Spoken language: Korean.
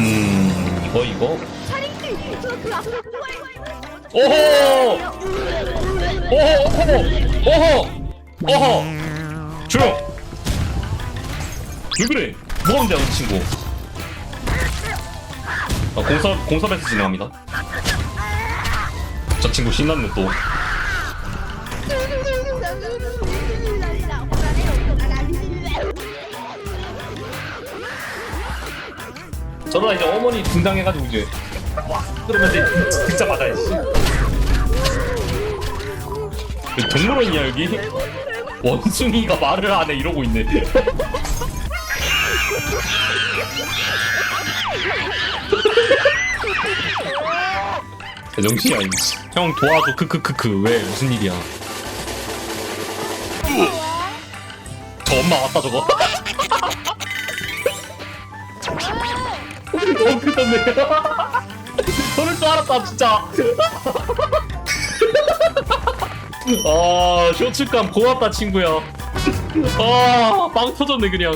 음, 뭐 이거? 앞으로 오호! 오호! 오호! 오호! 조용! 왜 그래? 뭐하는데, 이 친구? 아, 공사, 공사에서 진행합니다. 저 친구 신났네, 또. 저러다 이제 어머니 등장해가지고 이제 그러면 이제 듣자마자 이제 그 동물원이야 여기? 원숭이가 말을 안 해 이러고 있네. 정신이 아니지 형 도와줘. 크크크크 왜? 무슨 일이야? 저 엄마 왔다 저거 너무 크던데 저럴 줄 알았다 진짜. 아 쇼츠감 고맙다 친구야. 아빵 터졌네 그냥